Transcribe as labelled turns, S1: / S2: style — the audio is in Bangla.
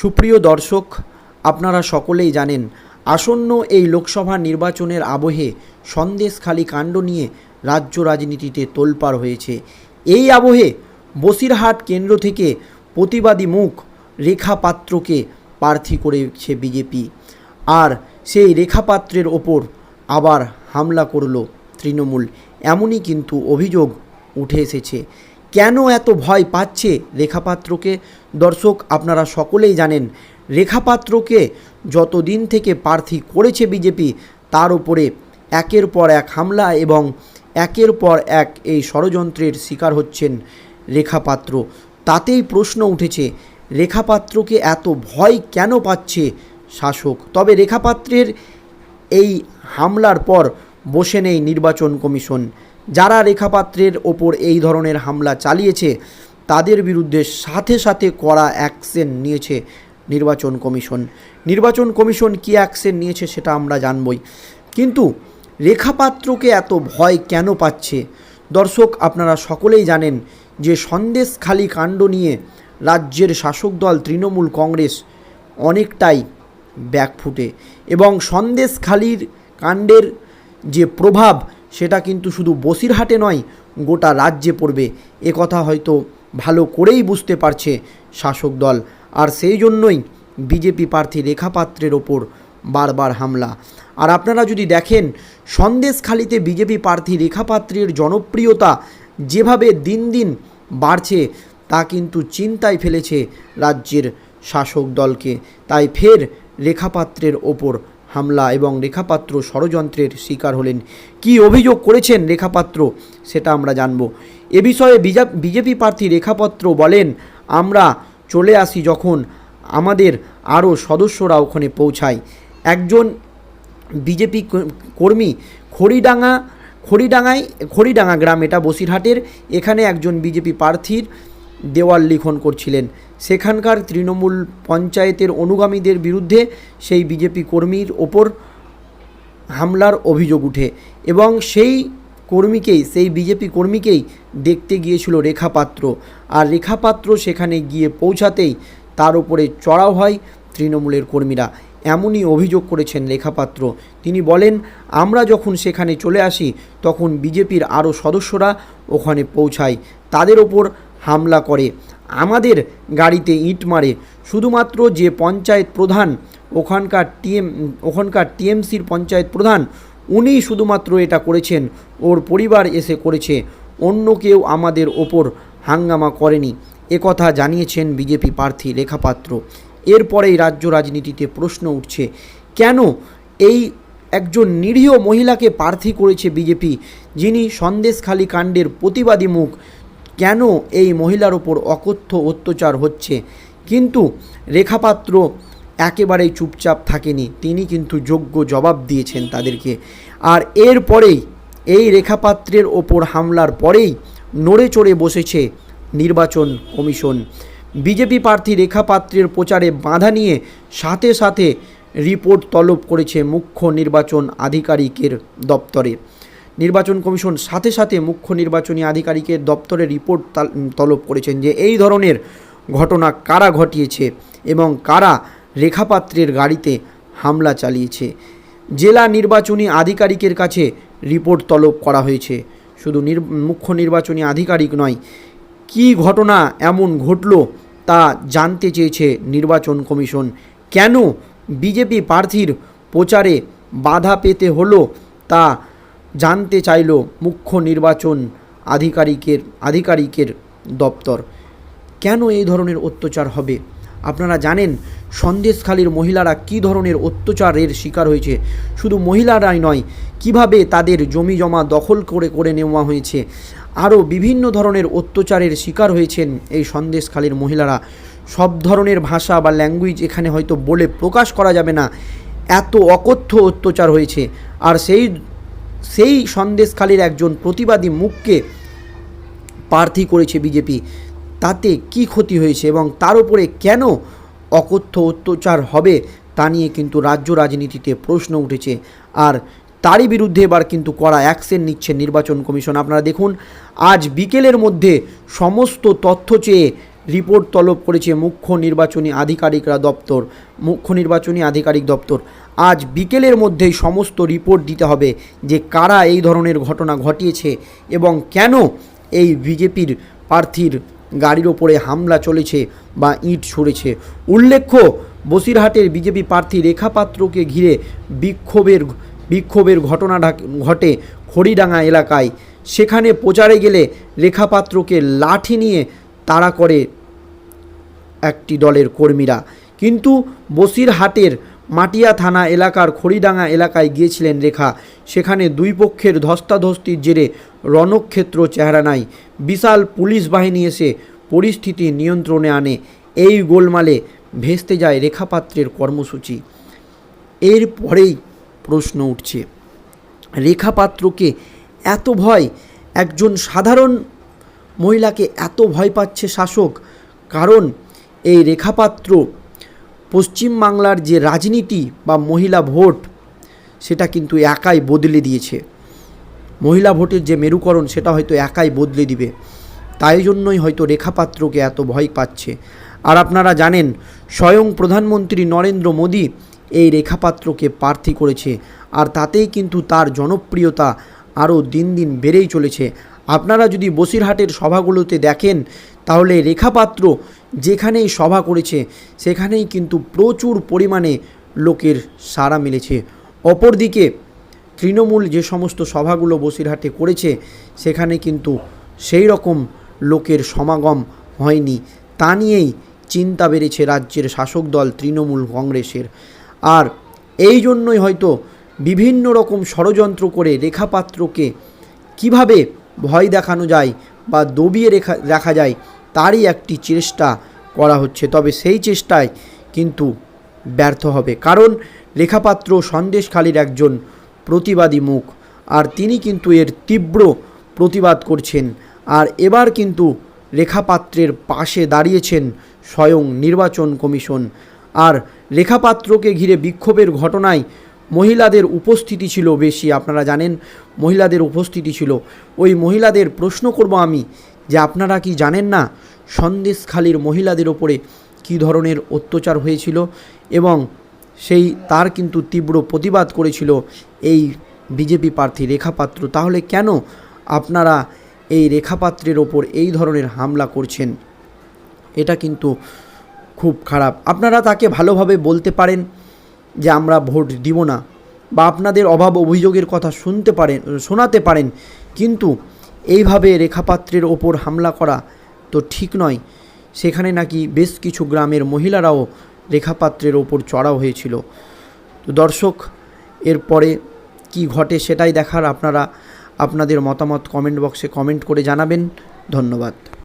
S1: সুপ্রিয় দর্শক, আপনারা সকলেই জানেন, আসন্ন এই লোকসভা নির্বাচনের আবহে সন্দেশখালী কাণ্ড নিয়ে রাজ্য রাজনীতিতে তোলপাড় হয়েছে। এই আবহে বসিরহাট কেন্দ্র থেকে প্রতিবাদী মুখ রেখা পাত্রকে প্রার্থী করেছে বিজেপি। আর সেই রেখা পাত্রের ওপর আবার হামলা করল তৃণমূল। এমনই কিন্তু অভিযোগ উঠে এসেছে। কেন এত ভয় পাচ্ছে রেখাপাত্রকে? দর্শক, আপনারা সকলেই জানেন, রেখাপাত্রকে যতদিন থেকে প্রার্থী করেছে বিজেপি, তার উপরে একের পর এক হামলা এবং একের পর এক এই ষড়যন্ত্রের শিকার হচ্ছেন রেখাপাত্র। তাতেই প্রশ্ন উঠেছে, রেখাপাত্রকে এত ভয় কেন পাচ্ছে শাসক? তবে রেখাপাত্রের এই হামলার পর বসে নেই নির্বাচন কমিশন। যারা রেখাপাত্রের ওপর এই ধরনের হামলা চালিয়েছে, তাদের বিরুদ্ধে সাথে সাথে কড়া অ্যাকশন নিয়েছে নির্বাচন কমিশন। নির্বাচন কমিশন কী অ্যাকশন নিয়েছে সেটা আমরা জানবই। কিন্তু রেখাপাত্রকে এত ভয় কেন পাচ্ছে? দর্শক, আপনারা সকলেই জানেন যে সন্দেশখালী কাণ্ড নিয়ে রাজ্যের শাসক দল তৃণমূল কংগ্রেস অনেকটাই ব্যাকফুটে এবং সন্দেশখালীর কাণ্ডের যে প্রভাব সেটা কিন্তু শুধু বসিরহাটে নয়, গোটা রাজ্যে পড়বে। কথা হয়তো ভালো করেই বুঝতে পারছে শাসক দল। আর সেই জন্যই বিজেপি প্রার্থী রেখাপাত্রের ওপর বারবার হামলা। আর আপনারা যদি দেখেন, সন্দেশখালিতে বিজেপি প্রার্থী রেখাপাত্রের জনপ্রিয়তা যেভাবে দিন দিন বাড়ছে, তা কিন্তু চিন্তায় ফেলেছে রাজ্যের শাসক দলকে। তাই ফের রেখাপাত্রের ওপর হামলা এবং রেখাপাত্র ষড়যন্ত্রের শিকার হলেন। কি অভিযোগ করেছেন রেখাপাত্র, সেটা আমরা জানব। এ বিষয়ে বিজা- বিজেপি প্রার্থী রেখাপাত্র বলেন, আমরা চলে আসি যখন আমাদের আরও সদস্যরা ওখানে পৌঁছায়। একজন বিজেপি কর্মী খড়িডাঙ্গা, খড়িডাঙ্গায়, খড়িডাঙ্গা গ্রাম, এটা বসিরহাটের। এখানে একজন বিজেপি প্রার্থীর দেওয়াল লিখন করছিলেন। সেখানকার তৃণমূল পঞ্চায়েতের অনুগামীদের বিরুদ্ধে সেই বিজেপি কর্মীর ওপর হামলার অভিযোগ উঠে এবং সেই কর্মীকেই, সেই বিজেপি কর্মীকেই দেখতে গিয়েছিল রেখাপাত্র। আর রেখাপাত্র সেখানে গিয়ে পৌঁছাতেই তার উপরে চড়াও হয় তৃণমূলের কর্মীরা। এমনই অভিযোগ করেছেন রেখাপাত্র। তিনি বলেন, আমরা যখন সেখানে চলে আসি, তখন বিজেপির আরও সদস্যরা ওখানে পৌঁছায়। তাদের ওপর হামলা করে। আমাদের গাড়িতে ইট মারে। শুধুমাত্র যে পঞ্চায়েত প্রধান, ওখানকার টিএম, ওখানকার টিএমসির পঞ্চায়েত প্রধান উনি শুধুমাত্র এটা করেছেন। ওর পরিবার এসে করেছে। অন্য কেউ আমাদের ওপর হাঙ্গামা করেনি। একথা জানিয়েছেন বিজেপি প্রার্থী লেখাপাত্র এরপরেই রাজ্য রাজনীতিতে প্রশ্ন উঠছে, কেন এই একজন নিরীহ মহিলাকে প্রার্থী করেছে বিজেপি, যিনি সন্দেশখালী কাণ্ডের প্রতিবাদী মুখ কেন এই মহিলার ওপর অকথ্য অত্যাচার হচ্ছে? কিন্তু রেখাপাত্র একেবারেই চুপচাপ থাকেনি। তিনি কিন্তু যোগ্য জবাব দিয়েছেন তাদেরকে। আর এরপরেই এই রেখাপাত্রের ওপর হামলার পরেই নড়ে চড়ে বসেছে নির্বাচন কমিশন। বিজেপি প্রার্থী রেখাপাত্রের প্রচারে বাধা নিয়ে সাথে সাথে রিপোর্ট তলব করেছে মুখ্য নির্বাচন আধিকারিকের দপ্তরে। নির্বাচন কমিশন সাথে সাথে মুখ্য নির্বাচনী আধিকারিকের দপ্তরে রিপোর্ট তাল- তলব করেছেন যে এই ধরনের ঘটনা কারা ঘটিয়েছে এবং কারা রেখাপাত্রের গাড়িতে হামলা চালিয়েছে। জেলা নির্বাচনী আধিকারিকের কাছে রিপোর্ট তলব করা হয়েছে। শুধু নির, মুখ্য নির্বাচনী আধিকারিক নয়, কী ঘটনা এমন ঘটল তা জানতে চেয়েছে নির্বাচন কমিশন। কেন বিজেপি প্রার্থীর প্রচারে বাধা পেতে হলো তা জানতে চাইল মুখ্য নির্বাচন আধিকারিকের আধিকারিকের দপ্তর। কেন এই ধরনের অত্যাচার হবে? আপনারা জানেন সন্দেশখালীর মহিলারা কী ধরনের অত্যাচারের শিকার হয়েছে। শুধু মহিলারাই নয়, কীভাবে তাদের জমি জমা দখল করে করে নেওয়া হয়েছে। আরও বিভিন্ন ধরনের অত্যাচারের শিকার হয়েছেন এই সন্দেশখালীর মহিলারা। সব ধরনের ভাষা বা ল্যাঙ্গুয়েজ এখানে হয়তো বলে প্রকাশ করা যাবে না। এত অকথ্য অত্যাচার হয়েছে। আর সেই সেই সন্দেশখালীর একজন প্রতিবাদী মুখকে প্রার্থী করেছে বিজেপি। তাতে কি ক্ষতি হয়েছে এবং তার উপরে কেন অকথ্য অত্যাচার হবে তা নিয়ে কিন্তু রাজ্য রাজনীতিতে প্রশ্ন উঠেছে। আর তারই বিরুদ্ধে এবার কিন্তু কড়া অ্যাকশন নিচ্ছে নির্বাচন কমিশন। আপনারা দেখুন, আজ বিকেলের মধ্যে সমস্ত তথ্য চেয়ে রিপোর্ট তলব করেছে মুখ্য নির্বাচনী আধিকারিকরা দপ্তর। মুখ্য নির্বাচনী আধিকারিক দপ্তর। আজ বিকেলের মধ্যেই সমস্ত রিপোর্ট দিতে হবে যে কারা এই ধরনের ঘটনা ঘটিয়েছে এবং কেন এই বিজেপির প্রার্থীর গাড়ির ওপরে হামলা চলেছে বা ইট ছুঁড়েছে। উল্লেখ্য, বসিরহাটের বিজেপি প্রার্থী রেখা পাত্রকে ঘিরে বিক্ষোভের বিক্ষোভের ঘটনা ঘটে খড়িডাঙ্গা এলাকায়। সেখানে প্রচারে গেলে রেখা পাত্রকে লাঠি নিয়ে তাড়া করে একটি দলের কর্মীরা। কিন্তু বসিরহাটের মাটিয়া থানা এলাকার খড়িডাঙ্গা এলাকায় গিয়েছিলেন রেখা। সেখানে দুই পক্ষের ধস্তাধস্তির জেরে রণক্ষেত্র চেহারা নাই। বিশাল পুলিশ বাহিনী এসে পরিস্থিতি নিয়ন্ত্রণে আনে। এই গোলমালে ভেস্তে যায় রেখাপাত্রের কর্মসূচি। এর পরেই প্রশ্ন উঠছে রেখাপাত্রকে এত ভয়? একজন সাধারণ মহিলাকে এত ভয় পাচ্ছে শাসক? কারণ এই রেখাপাত্র পশ্চিমবাংলার যে রাজনীতি বা মহিলা ভোট, সেটা কিন্তু একাই বদলে দিয়েছে। মহিলা ভোটের যে মেরুকরণ, সেটা হয়তো একাই বদলে দিবে। তাই জন্যই হয়তো রেখাপাত্রকে এত ভয় পাচ্ছে। আর আপনারা জানেন, স্বয়ং প্রধানমন্ত্রী নরেন্দ্র মোদী এই রেখাপাত্রকে প্রার্থী করেছে। আর তাতেই কিন্তু তার জনপ্রিয়তা আরও দিন দিন বেড়েই চলেছে। আপনারা যদি বসিরহাটের সভাগুলোতে দেখেন, তাহলে রেখাপাত্র যেখানেই সভা করেছে, সেখানেই কিন্তু প্রচুর পরিমাণে লোকের সাড়া মিলেছে। অপরদিকে, তৃণমূল যে সমস্ত সভাগুলো বসিরহাটে করেছে, সেখানে কিন্তু সেই রকম লোকের সমাগম হয়নি। তা নিয়েই চিন্তা বেড়েছে রাজ্যের শাসক দল তৃণমূল কংগ্রেসের। আর এই জন্যই হয়তো বিভিন্ন রকম ষড়যন্ত্র করে রেখাপাত্রকে কীভাবে ভয় দেখানো যায় বা দবিয়ে রেখা, রাখা যায় তারই একটি চেষ্টা করা হচ্ছে। তবে সেই চেষ্টায় কিন্তু ব্যর্থ হবে। কারণ লেখাপাত্র সন্দেশখালীর একজন প্রতিবাদী মুখ, আর তিনি কিন্তু এর তীব্র প্রতিবাদ করছেন। আর এবার কিন্তু লেখাপাত্রের পাশে দাঁড়িয়েছেন স্বয়ং নির্বাচন কমিশন। আর লেখাপাত্রকে ঘিরে বিক্ষোভের ঘটনায় মহিলাদের উপস্থিতি ছিল বেশি। আপনারা জানেন, মহিলাদের উপস্থিতি ছিল। ওই মহিলাদের প্রশ্ন করব আমি যে আপনারা কি জানেন না সন্দেশখালীর মহিলাদের ওপরে কী ধরনের অত্যাচার হয়েছিল? এবং সেই তার কিন্তু তীব্র প্রতিবাদ করেছিল এই বিজেপি প্রার্থী রেখাপাত্র তাহলে কেন আপনারা এই রেখাপাত্রের ওপর এই ধরনের হামলা করছেন? এটা কিন্তু খুব খারাপ। আপনারা তাকে ভালোভাবে বলতে পারেন যে আমরা ভোট দিব না, বা আপনাদের অভাব অভিযোগের কথা শুনতে পারেন, শোনাতে পারেন, কিন্তু এইভাবে রেখাপাত্রের ওপর হামলা করা তো ঠিক নয়। সেখানে নাকি বেশ কিছু গ্রামের মহিলারাও রেখাপাত্রের ওপর চড়াও হয়েছিল। তো দর্শক, এরপরে কি ঘটে সেটাই দেখার আপনারা, আপনাদের মতামত কমেন্ট বক্সে কমেন্ট করে জানাবেন। ধন্যবাদ।